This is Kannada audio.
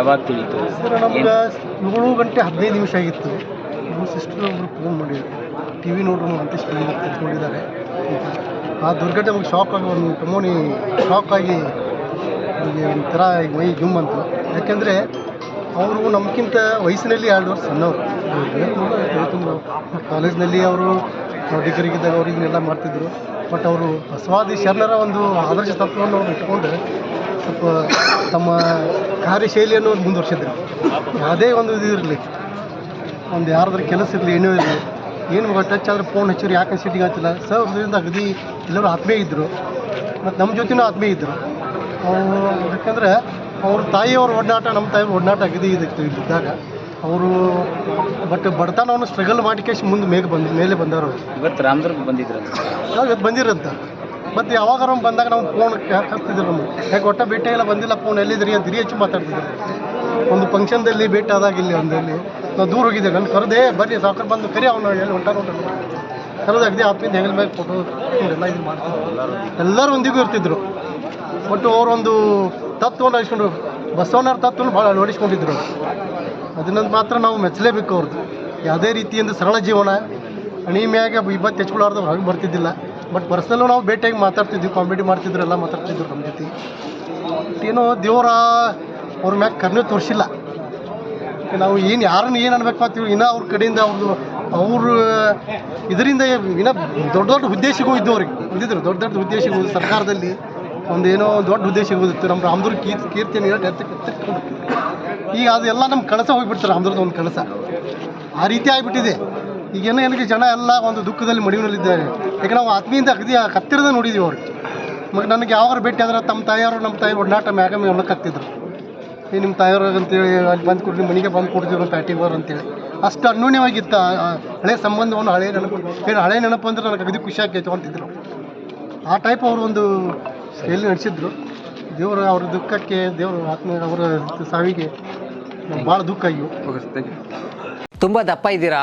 ಯಾವಾಗ ತಿಳಿತು ಸರ್ ನಮ್ಗೆ ಏಳು ಗಂಟೆ ಹದಿನೈದು ನಿಮಿಷ ಆಗಿತ್ತು. ನಮ್ಮ ಸಿಸ್ಟರ್ ಒಬ್ರು ಫೋನ್ ಮಾಡಿದ್ರು. ಟಿ ವಿ ನೋಡ್ರು ಅಂತ ಸ್ಕ್ರೀನ್ ತೆಗೆದುಕೊಂಡಿದ್ದಾರೆ ಆ ದುರ್ಘಟನೆ ನಮಗೆ ಶಾಕ್ ಆಗಿ ಒಂದು ಟಮೋನಿ ಶಾಕ್ ಆಗಿ ನಮಗೆ ಒಂಥರ ಮೈ ಜುಮ್ ಅಂತ ಯಾಕೆಂದರೆ ಅವರು ನಮಗಿಂತ ವಯಸ್ಸಿನಲ್ಲಿ ಎರಡು ವರ್ಷ ಸಣ್ಣವರು. ಕಾಲೇಜ್ನಲ್ಲಿ ಅವರು ಡಿಗ್ರಿಗಿದ್ದಾಗ ಅವರು ಇದನ್ನೆಲ್ಲ ಮಾಡ್ತಿದ್ರು. ಬಟ್ ಅವರು ಬಸವಾದಿ ಶರಣರ ಒಂದು ಆದರ್ಶ ತತ್ವವನ್ನು ಅವ್ರು ಇಟ್ಕೊಂಡು ಸ್ವಲ್ಪ ತಮ್ಮ ಕಾರ್ಯಶೈಲಿಯನ್ನು ಮುಂದುವರ್ಸಿದ್ರು. ಯಾವುದೇ ಒಂದು ಇದು ಇರಲಿ. ಒಂದು ಯಾರಾದ್ರೂ ಕೆಲಸ ಇರಲಿ ಏನೂ ಇರಲಿ. ಏನು ಟಚ್ ಆದ್ರೆ ಫೋನ್ ಹಚ್ಚಿರಿ ಯಾಕೆ ಸಿಟಿಗೆ ಆಗ್ತಿಲ್ಲ ಸರ್ ಅದರಿಂದ ಅಗದಿ ಎಲ್ಲರೂ ಆತ್ಮೀಯ ಇದ್ದರು ಮತ್ತು ನಮ್ಮ ಜೊತೆನೂ ಆತ್ಮೀಯ ಇದ್ದರು ಅವರು ಯಾಕಂದರೆ ಅವ್ರ ತಾಯಿಯವ್ರ ಒಡನಾಟ ನಮ್ಮ ತಾಯಿಯವ್ರ ಒಡನಾಟ ಅಗದಿ ಇದಕ್ಕೆ ಇದ್ದಾಗ. ಅವರು ಬಟ್ ಬಡತನವನ್ನು ಸ್ಟ್ರಗಲ್ ಮಾಡಿಕೇಶ್ ಮುಂದೆ ಮೇಗೆ ಬಂದ ಮೇಲೆ ಬಂದವರು ಇವತ್ತು ರಾಮದುರ್ಗ ಬಂದಿದ್ರು ಇವತ್ತು ಬಂದಿರಂತ ಮತ್ತು ಯಾವಾಗಾರ ಬಂದಾಗ ನಾವು ಫೋನ್ ಹಚ್ತಿದ್ರು ನಮ್ಗೆ. ಯಾಕೆ ಒಟ್ಟ ಭೇಟಿ ಎಲ್ಲ ಬಂದಿಲ್ಲ ಫೋನ್ ಎಲ್ಲಿದ್ರಿ ಅಂತ ಹೆಚ್ಚು ಮಾತಾಡ್ತಿದ್ರು ಒಂದು ಫಂಕ್ಷನ್ದಲ್ಲಿ ಭೇಟಿ ಆದಾಗ ಇಲ್ಲಿ ಒಂದಲ್ಲಿ ನಾವು ದೂರ ಹೋಗಿದ್ದೆ ನಾನು ಕರೆದೇ, ಬರ್ರಿ, ಸಾಕರ್ ಬಂದು ಕರಿ, ಅವನು ಎಲ್ಲಿ ಹೊಂಟಾಗ ನೋಡ್ರಿ ಕರೆದು ಅಗದಿ ಆತ್ಮೀಯ ಹೆಂಗಲ್ ಮೇಲೆ ಫೋಟೋ ಎಲ್ಲ ಇದು ಎಲ್ಲರೂ ಒಂದಿಗೂ ಇರ್ತಿದ್ರು. ಒಟ್ಟು ಅವರೊಂದು ತತ್ವನ ಅಳಿಸ್ಕೊಂಡು, ಬಸವಣ್ಣವ್ರ ತತ್ವನ ಭಾಳ ಅಳವಡಿಸ್ಕೊಂಡಿದ್ರು. ಅದನ್ನ ಮಾತ್ರ ನಾವು ಮೆಚ್ಚಲೇಬೇಕು ಅವ್ರದ್ದು ಯಾವುದೇ ರೀತಿಯಿಂದ ಸರಳ ಜೀವನ ಹಣಿ ಮ್ಯಾಗ ಇಬ್ಬತ್ತು ಹೆಚ್ಕೊಳ್ಳಾರ್ದು ಹಾಗೆ ಬರ್ತಿದ್ದಿಲ್ಲ. ಬಟ್ ಪರ್ಸ್ನಲ್ಲೂ ನಾವು ಭೇಟಿಯಾಗಿ ಮಾತಾಡ್ತಿದ್ವಿ, ಕಾಮಿಡಿ ಮಾಡ್ತಿದ್ರು ಎಲ್ಲ ಮಾತಾಡ್ತಿದ್ರು ನಮ್ಮ ಜೊತೆ. ಏನೋ ದೇವರ, ಅವ್ರ ಮ್ಯಾಗ ಕರ್ನೆ ತೋರಿಸಿಲ್ಲ. ನಾವು ಏನು ಯಾರನ್ನ ಏನು ಅನ್ಬೇಕು ಅಂತೀವಿ, ಇನ್ನೂ ಅವ್ರ ಕಡೆಯಿಂದ ಅವ್ರದ್ದು ಅವರು ಇದರಿಂದ ಇನ್ನೂ ದೊಡ್ಡ ದೊಡ್ಡ ಉದ್ದೇಶಗೂ ಇದ್ದು ಅವ್ರಿಗೆ. ಇದ್ದಿದ್ರು ದೊಡ್ಡ ದೊಡ್ಡ ಉದ್ದೇಶಗಳು ಸರ್ಕಾರದಲ್ಲಿ. ಒಂದು ಏನೋ ದೊಡ್ಡ ಉದ್ದೇಶ ಇತ್ತು ನಮ್ಮ ರಾಮದುರ್ ಕೀರ್ತಿ ಕೀರ್ತಿಯನ್ನು ಈಗ ಅದೆಲ್ಲ ನಮ್ಮ ಕಳಸ ಹೋಗಿಬಿಡ್ತಾರೆ ರಾಮದುರ್ದ ಒಂದು ಕಳಸ. ಆ ರೀತಿ ಆಗಿಬಿಟ್ಟಿದೆ. ಈಗೇನೋ ಏನಕ್ಕೆ ಜನ ಎಲ್ಲ ಒಂದು ದುಃಖದಲ್ಲಿ ಮಡಿವಿನಲ್ಲಿದ್ದಾರೆ. ಯಾಕೆ ನಾವು ಆತ್ಮೀಯಿಂದ ಅಗದಿ ಹತ್ತಿರದ ನೋಡಿದ್ದೀವಿ ಅವ್ರಿಗೆ ಮತ್ತು ನನಗೆ ಯಾವಾಗ ಭೇಟಿ ಆದ್ರೆ ತಮ್ಮ ತಾಯಿಯವರು ನಮ್ಮ ತಾಯಿ ಒಡನಾಟ ಮ್ಯಾಗ ಮೇಲೆ ಹತ್ತಿದ್ರು. ಏ, ನಿಮ್ಮ ತಾಯಿಯವ್ರು ಅಂತೇಳಿ ಅಲ್ಲಿ ಬಂದು ಕೊಡ್ರಿ ಮನೆಗೆ ಬಂದು ಕೊಡ್ತೀವಿ ಅಂತ ಬರೋ ಅಂತೇಳಿ. ಅಷ್ಟು ಅನ್ಯೂನ್ಯವಾಗಿತ್ತು ಹಳೆ ಸಂಬಂಧವನ್ನು ಹಳೆ ನೆನಪು, ಏನು ಹಳೆ ನೆನಪು ಅಂದ್ರೆ ನನಗೆ ಅಗದಿ ಖುಷಿ ಆಕೈತೆ ಅಂತಿದ್ರು. ಆ ಟೈಪ್ ಅವರು ಒಂದು ಶೈಲಿ ನಡೆಸಿದ್ರು. ದೇವರು ಅವ್ರ ದುಃಖಕ್ಕೆ, ದೇವರು ಆತ್ಮ, ಅವರ ಸಾವಿಗೆ ಭಾಳ ದುಃಖ ಆಗಿ ತುಂಬ ದಪ್ಪ ಇದ್ದೀರಾ?